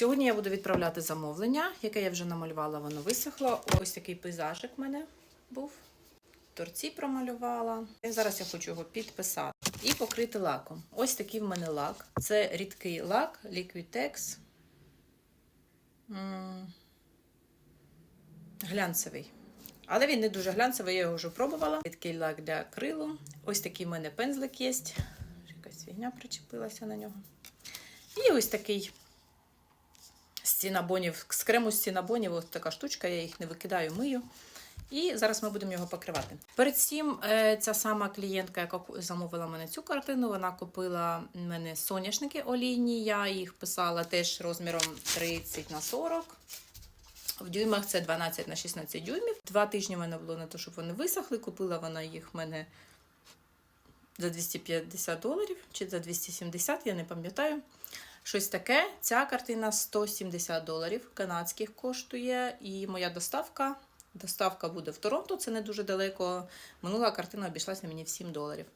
Сьогодні я буду відправляти замовлення, яке я вже намалювала, воно висохло. Ось такий пейзажик в мене був. Торці промалювала. І зараз я хочу його підписати і покрити лаком. Ось такий в мене лак. Це рідкий лак Liquitex. Глянцевий. Але він не дуже глянцевий, я його вже пробувала. Рідкий лак для акрилу. Ось такий в мене пензлик є. Якась фігня причепилася на нього. І ось такий з цінабонів, з крему з цінабонів, ось така штучка, я їх не викидаю, мию. І зараз ми будемо його покривати. Перед цим е, ця сама клієнтка, яка замовила мене цю картину, вона купила мене соняшники олійні. Я їх писала теж розміром 30 на 40. В дюймах це 12 на 16 дюймів. Два тижні в мене було на те, щоб вони висохли. Купила вона їх в мене за 250 доларів чи за 270, я не пам'ятаю. Щось таке. Ця картина 170 доларів канадських коштує. І моя доставка. Доставка буде в Торонто, це не дуже далеко. Минула картина обійшлася мені в 7 доларів.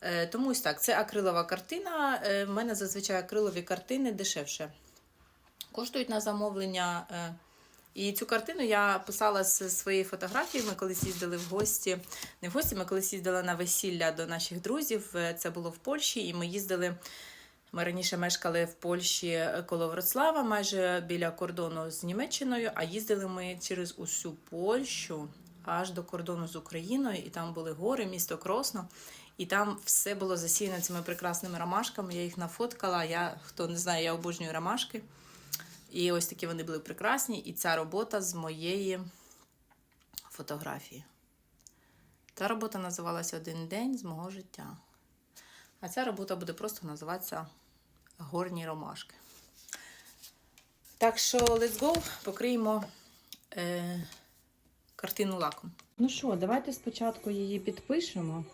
Е, тому ось так, це акрилова картина. Е, в мене зазвичай акрилові картини дешевше. Коштують на замовлення. Е, і цю картину я писала з своєї фотографії. Ми колись їздили в гості. Не в гості, ми колись їздили на весілля до наших друзів. Це було в Польщі, і ми їздили. Ми раніше мешкали в Польщі коло Вроцлава, майже біля кордону з Німеччиною, а їздили ми через усю Польщу аж до кордону з Україною, і там були гори, місто Кросно, і там все було засіяно цими прекрасними ромашками. Я їх нафоткала. Я хто не знає, я обожнюю ромашки. І ось такі вони були прекрасні. І ця робота з моєї фотографії. Та робота називалася Один день з мого життя. А ця робота буде просто називатися Горні ромашки. Так що, let's go, покриємо е, картину лаком. Ну що, давайте спочатку її підпишемо.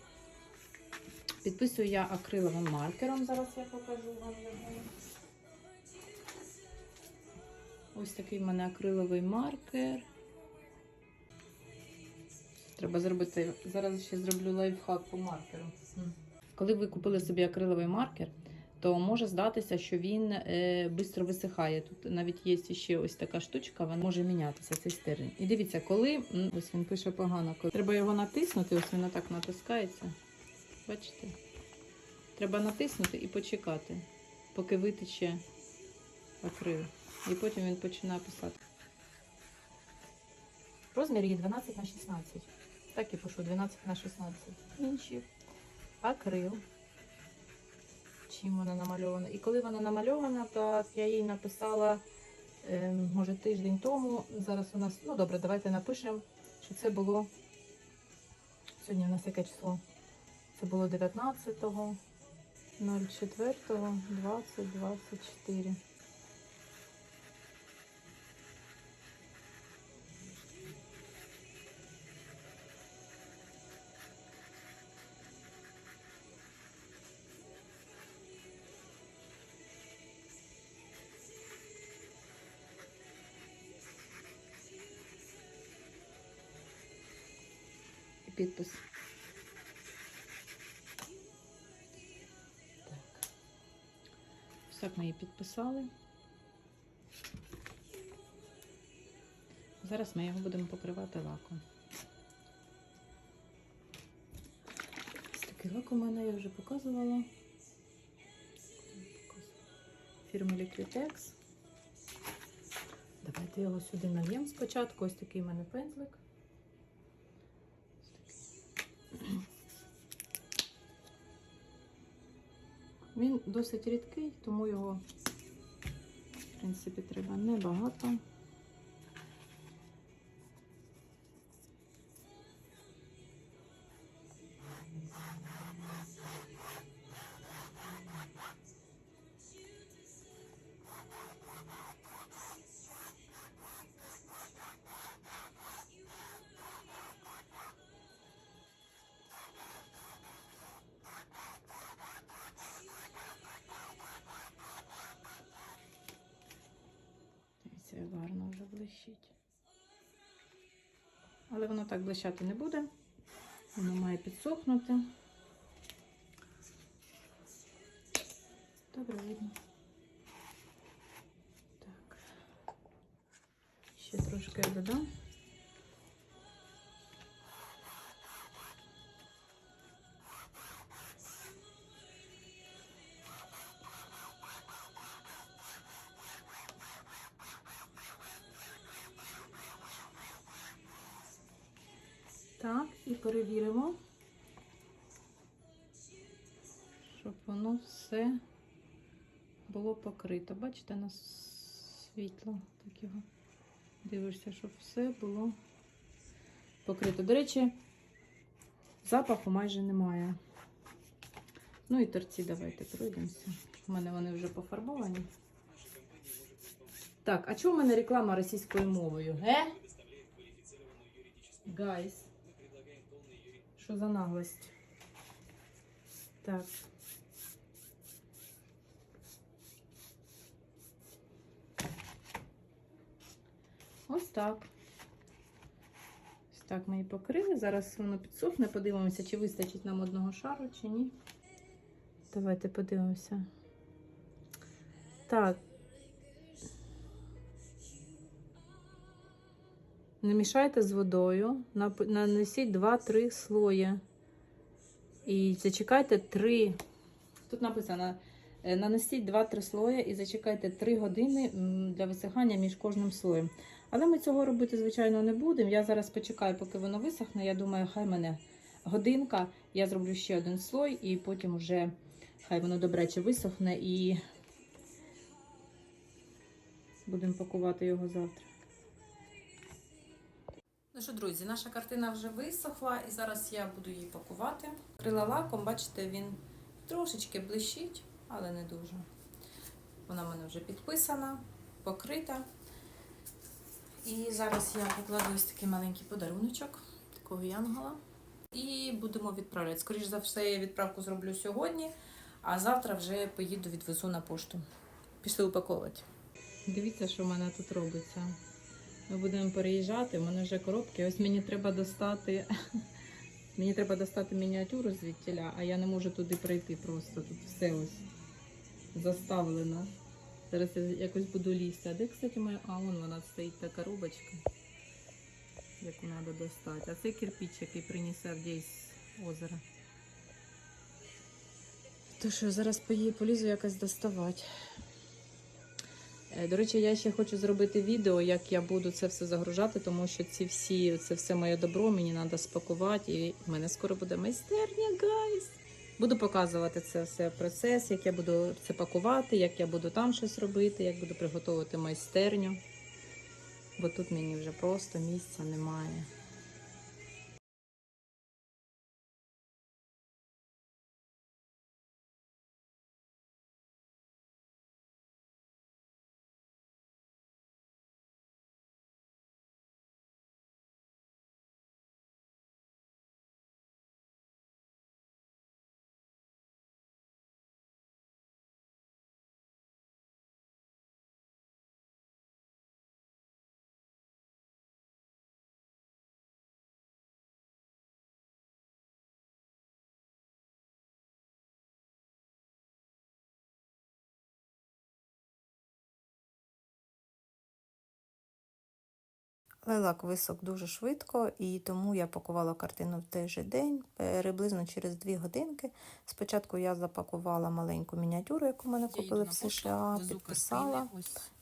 Підписую я акриловим маркером. Зараз я покажу вам його. Ось такий в мене акриловий маркер. Треба зробити. Зараз ще зроблю лайфхак по маркеру. Коли ви купили собі акриловий маркер, то може здатися, що він е, швидко висихає. Тут навіть є ще ось така штучка, вона може мінятися цей стержень. І дивіться, коли ось він пише погано, коли треба його натиснути, ось він так натискається. Бачите? Треба натиснути і почекати, поки витече акрил. І потім він починає писати. Розмір є 12 на 16. Так і пишу 12 на 16 інчів. Акрил. Чим вона намальована? І коли вона намальована, то я їй написала, е, може, тиждень тому. Зараз у нас, ну добре, давайте напишемо, що це було. Сьогодні у нас яке число? Це було 19.04, 2024. І підпис. Так. Ось так ми її підписали. Зараз ми його будемо покривати лаком. Ось такий лак у мене я вже показувала. Фірми Liquitex. Давайте його сюди нальємо спочатку. Ось такий в мене пензлик. Він досить рідкий, тому його, в принципі, треба небагато. блищить. Але воно так блищати не буде, воно має підсохнути. Добре видно. Так, ще трошки я додам. Так, і перевіримо, щоб воно все було покрито. Бачите, на світло так його дивишся, щоб все було покрито. До речі, запаху майже немає. Ну і торці давайте пройдемося. У мене вони вже пофарбовані. Так, а чому в мене реклама російською мовою? Ге? Гайс. Що за наглость? Так. Ось так. Ось так ми її покрили. Зараз воно підсохне. Подивимося, чи вистачить нам одного шару, чи ні. Давайте подивимося. Так. Не мішайте з водою. Нанесіть 2-3 слої. І зачекайте 3. Тут написано: е, нанесіть 2-3 слої і зачекайте 3 години для висихання між кожним слоєм. Але ми цього робити, звичайно, не будемо. Я зараз почекаю, поки воно висохне. Я думаю, хай мене годинка. Я зроблю ще один слой, і потім вже хай воно добряче висохне і будемо пакувати його завтра. Ну що, друзі, наша картина вже висохла, і зараз я буду її пакувати. Крила лаком, бачите, він трошечки блищить, але не дуже. Вона в мене вже підписана, покрита. І зараз я покладу ось такий маленький подаруночок, такого янгола. І будемо відправляти. Скоріше за все, я відправку зроблю сьогодні, а завтра вже поїду відвезу на пошту. Пішли упаковувати. Дивіться, що в мене тут робиться. Ми будемо переїжджати, в мене вже коробки. Ось мені треба достати. Мені треба достати мініатюру звідтіля, а я не можу туди прийти просто. Тут все ось заставлено. Зараз я якось буду лізти. А де, кстати, моя. А, вон вона стоїть та коробочка. Яку треба достати. А це кирпич, який приніс Авдій з озера. То що, зараз полізу якось доставати. Е, До речі, я ще хочу зробити відео, як я буду це все загружати, тому що ці всі, це все моє добро, мені треба спакувати. І в мене скоро буде майстерня, гайс. Буду показувати це все процес, як я буду це пакувати, як я буду там щось робити, як буду приготувати майстерню. Бо тут мені вже просто місця немає. Лайлак висох дуже швидко, і тому я пакувала картину в той же день, приблизно через 2 годинки. Спочатку я запакувала маленьку мініатюру, яку мене купили в США, підписала,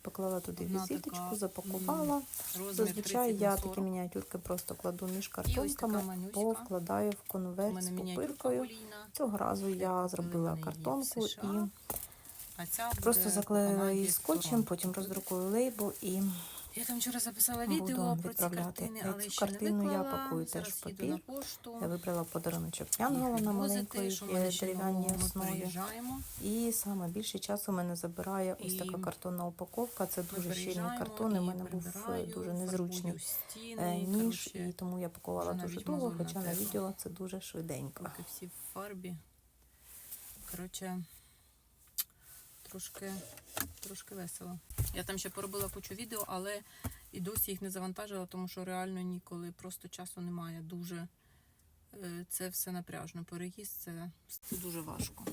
поклала туди візиточку, запакувала. Зазвичай я такі мініатюрки просто кладу між картонками, повкладаю в конверт з пупиркою. Цього разу я зробила картонку і просто заклеїла її скотчем, потім роздрукую лейбл і Я там вчора записала буду відео про ці картини, але цю ще картину не я пакую теж в папір. я вибрала подаруночок Янгола на маленькій мене е, дерев'яній основі. І саме більше часу мене забирає ось така картонна упаковка. Це дуже щільний картон. і в мене був е, дуже незручний е, ніж, і тому я пакувала дуже довго, хоча на відео це дуже швиденько. Всі в фарбі. Коротше, трошки, трошки весело. Я там ще поробила кучу відео, але і досі їх не завантажила, тому що реально ніколи, просто часу немає. Дуже е, це все напряжно. Переїзд це, це дуже важко.